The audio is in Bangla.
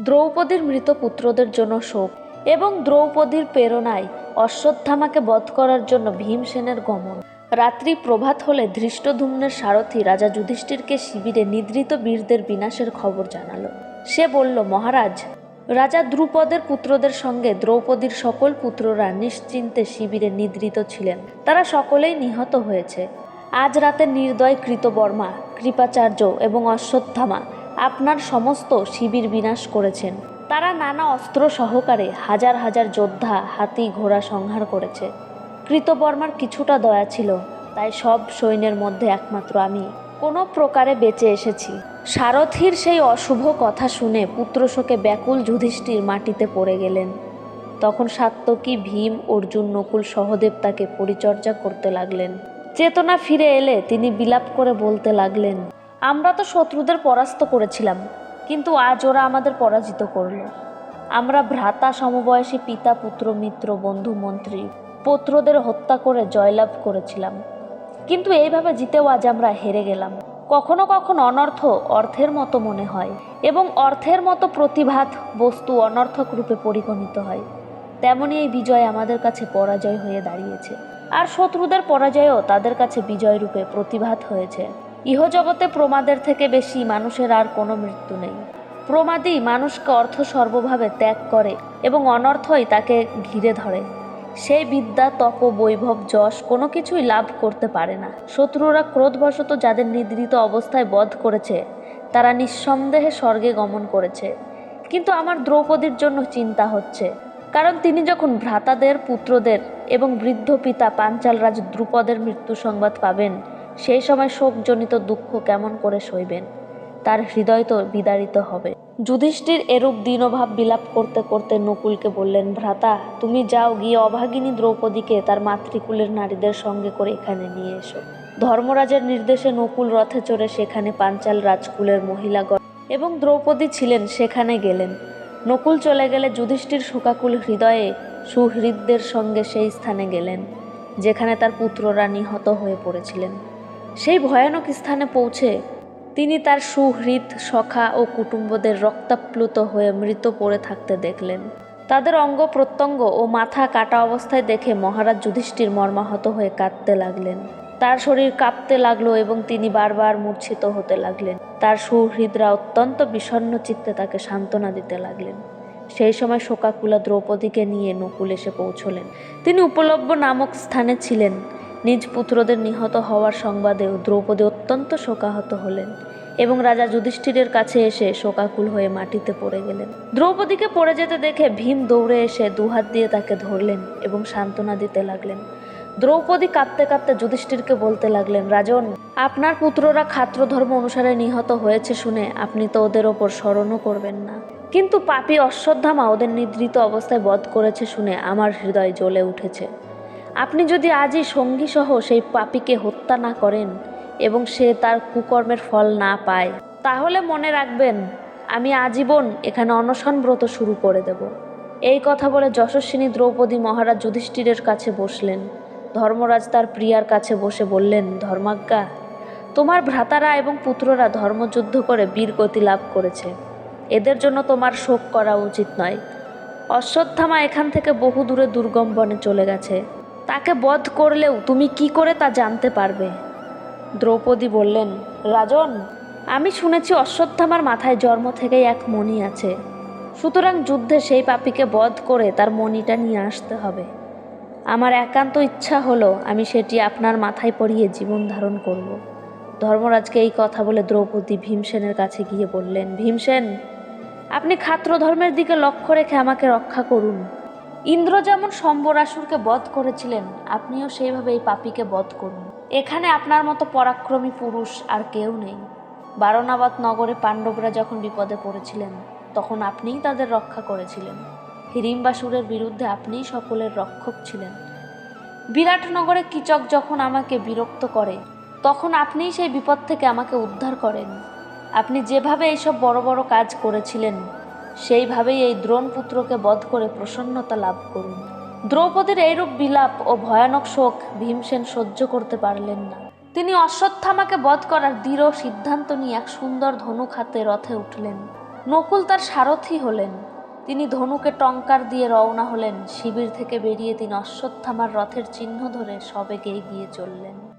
দ্রৌপদীর মৃত পুত্রদের জন্য শোক এবং দ্রৌপদীর প্রেরণায় অশ্বত্থামাকে বধ করার জন্য ভীমসেনের গমন। রাত্রি প্রভাত হলে ধৃষ্টধুম্নের সারথি রাজা যুধিষ্ঠিরকে শিবিরে নিদ্রিত বীরদের বিনাশের খবর জানালো। সে বলল, মহারাজ, রাজা দ্রুপদের পুত্রদের সঙ্গে দ্রৌপদীর সকল পুত্ররা নিশ্চিন্তে শিবিরে নিদ্রিত ছিলেন। তারা সকলেই নিহত হয়েছে। আজ রাতে নির্দয় কৃতবর্মা, কৃপাচার্য এবং অশ্বত্থামা আপনার সমস্ত শিবির বিনাশ করেছেন। তারা নানা অস্ত্র সহকারে হাজার হাজার যোদ্ধা হাতি ঘোড়া সংহার করেছে। কৃতবর্মার কিছুটা দয়া ছিল, তাই সব সৈন্যের মধ্যে একমাত্র আমি। কোনো প্রকারে বেঁচে এসেছি। সারথীর সেই অশুভ কথা শুনে পুত্রশোকে ব্যাকুল যুধিষ্ঠির মাটিতে পড়ে গেলেন। তখন সাত্তকী ভীম অর্জুন নকুল সহদেব তাকে পরিচর্যা করতে লাগলেন। চেতনা ফিরে এলে তিনি বিলাপ করে বলতে লাগলেন আমরা তো শত্রুদের পরাস্ত করেছিলাম, কিন্তু আজ ওরা আমাদের পরাজিত করল। আমরা ভ্রাতা সমবয়সী পিতা, পুত্র, মিত্র, বন্ধু, মন্ত্রী, পুত্রদের হত্যা করে জয়লাভ করেছিলাম। কিন্তু এইভাবে জিতেও আজ আমরা হেরে গেলাম। কখনো কখনো অনর্থ অর্থের মতো মনে হয় এবং অর্থের মতো প্রতিভাত বস্তু অনর্থক রূপে পরিগণিত হয়। তেমনই এই বিজয় আমাদের কাছে পরাজয় হয়ে দাঁড়িয়েছে। আর শত্রুদের পরাজয়ও তাদের কাছে বিজয় রূপে প্রতিভাত হয়েছে। ইহজগতে প্রমাদের থেকে বেশি মানুষের আর কোনো মৃত্যু নেই। প্রমাদই মানুষকে অর্থ সর্বভাবে ত্যাগ করে এবং অনর্থই তাকে ঘিরে ধরে। সেই বিদ্যা, তপ, বৈভব, যশ কোনো কিছুই লাভ করতে পারে না। শত্রুরা ক্রোধবশত যাদের নিদ্রিত অবস্থায় বধ করেছে, তারা নিঃসন্দেহে স্বর্গে গমন করেছে। কিন্তু আমার দ্রৌপদীর জন্য চিন্তা হচ্ছে, কারণ তিনি যখন ভ্রাতাদের, পুত্রদের এবং বৃদ্ধ পিতা পাঞ্চালরাজ দ্রুপদের মৃত্যু সংবাদ পাবেন সেই সময় শোকজনিত দুঃখ কেমন করে সইবেন? তার হৃদয় তো বিদারিত হবে। যুধিষ্ঠির এরূপ দীনভাব বিলাপ করতে করতে নকুলকে বললেন, ভ্রাতা, তুমি যাও, গিয়ে অভাগিনী দ্রৌপদীকে তার মাতৃকুলের নারীদের সঙ্গে করে এখানে নিয়ে এসো। ধর্মরাজের নির্দেশে নকুল রথে চড়ে সেখানে পাঞ্চাল রাজকুলের মহিলাগণ এবং দ্রৌপদী ছিলেন, সেখানে গেলেন। নকুল চলে গেলে যুধিষ্ঠির শোকাকুল হৃদয়ে সুহৃদদের সঙ্গে সেই স্থানে গেলেন, যেখানে তার পুত্ররা নিহত হয়ে পড়েছিলেন। সেই ভয়ানক স্থানে পৌঁছে তিনি তার সুহৃদ, সখা ও কুটুম্বদের রক্তাপ্লুত হয়ে মৃত পড়ে থাকতে দেখলেন। তাদের অঙ্গ প্রত্যঙ্গ ও মাথা কাটা অবস্থায় দেখে মহারাজ যুধিষ্ঠির মর্মাহত হয়ে কাঁদতে লাগলেন। তার শরীর কাঁপতে লাগল এবং তিনি বারবার মূর্ছিত হতে লাগলেন। তার সুহৃদরা অত্যন্ত বিষণ্ণ চিত্তে তাকে সান্ত্বনা দিতে লাগলেন। সেই সময় শোকাকুলা দ্রৌপদীকে নিয়ে নকুল এসে পৌঁছলেন। তিনি উপলব্ধ নামক স্থানে ছিলেন। নিজ পুত্রদের নিহত হওয়ার সংবাদেও দ্রৌপদী অত্যন্ত শোকাহত হলেন এবং রাজা যুধিষ্ঠিরের কাছে এসে শোকাকুল হয়ে মাটিতে পড়ে গেলেন। দ্রৌপদীকে পড়ে যেতে দেখে ভীম দৌড়ে এসে দুহাত দিয়ে তাকে ধরলেন এবং সান্ত্বনা দিতে লাগলেন। দ্রৌপদী কাঁদতে কাঁদতে যুধিষ্ঠিরকে বলতে লাগলেন, রাজন, আপনার পুত্ররা খাত্র ধর্ম অনুসারে নিহত হয়েছে শুনে আপনি তো ওদের ওপর স্মরণও করবেন না। কিন্তু পাপী অশ্বত্থামা ওদের নিদ্রিত অবস্থায় বধ করেছে শুনে আমার হৃদয় জ্বলে উঠেছে। আপনি যদি আজই সঙ্গীসহ সেই পাপীকে হত্যা না করেন এবং সে তার কুকর্মের ফল না পায়, তাহলে মনে রাখবেন, আমি আজীবন এখানে অনশন ব্রত শুরু করে দেব। এই কথা বলে যশস্বিনী দ্রৌপদী মহারাজ যুধিষ্ঠিরের কাছে বসলেন। ধর্মরাজ তার প্রিয়ার কাছে বসে বললেন, ধর্মাজ্ঞা, তোমার ভ্রাতারা এবং পুত্ররা ধর্মযুদ্ধ করে বীরগতি লাভ করেছে। এদের জন্য তোমার শোক করা উচিত নয়। অশ্বত্থামা এখান থেকে বহু দূরে দুর্গম বনে চলে গেছে। তাকে বধ করলেও তুমি কি করে তা জানতে পারবে? দ্রৌপদী বললেন, রাজন, আমি শুনেছি অশ্বত্থামার মাথায় জন্ম থেকেই এক মণি আছে। সুতরাং যুদ্ধে সেই পাপীকে বধ করে তার মণিটা নিয়ে আসতে হবে। আমার একান্ত ইচ্ছা হলো আমি সেটি আপনার মাথায় পরিয়ে জীবন ধারণ করব। ধর্মরাজকে এই কথা বলে দ্রৌপদী ভীমসেনের কাছে গিয়ে বললেন, ভীমসেন, আপনি খাত্র ধর্মের দিকে লক্ষ্য রেখে আমাকে রক্ষা করুন। ইন্দ্র যেমন সম্বরাসুরকে বধ করেছিলেন, আপনিও সেইভাবে এই পাপীকে বধ করুন। এখানে আপনার মতো পরাক্রমী পুরুষ আর কেউ নেই। বারণাবাদ নগরে পাণ্ডবরা যখন বিপদে পড়েছিলেন, তখন আপনিই তাদের রক্ষা করেছিলেন। হিড়িম্বাসুরের বিরুদ্ধে আপনিই সকলের রক্ষক ছিলেন। বিরাটনগরে কিচক যখন আমাকে বিরক্ত করে, তখন আপনিই সেই বিপদ থেকে আমাকে উদ্ধার করেন। আপনি যেভাবে এইসব বড় বড় কাজ করেছিলেন সেইভাবেই এই দ্রোণ পুত্রকে বধ করে প্রসন্নতা লাভ করুন। দ্রৌপদীর এইরূপ বিলাপ ও ভয়ানক শোক ভীমসেন সহ্য করতে পারলেন না। তিনি অশ্বত্থামাকে বধ করার দৃঢ় সিদ্ধান্ত নিয়ে এক সুন্দর ধনুক হাতে রথে উঠলেন। নকুল তার সারথি হলেন। তিনি ধনুকে টঙ্কার দিয়ে রওনা হলেন। শিবির থেকে বেরিয়ে তিনি অশ্বত্থামার রথের চিহ্ন ধরে সবেগে এগিয়ে চললেন।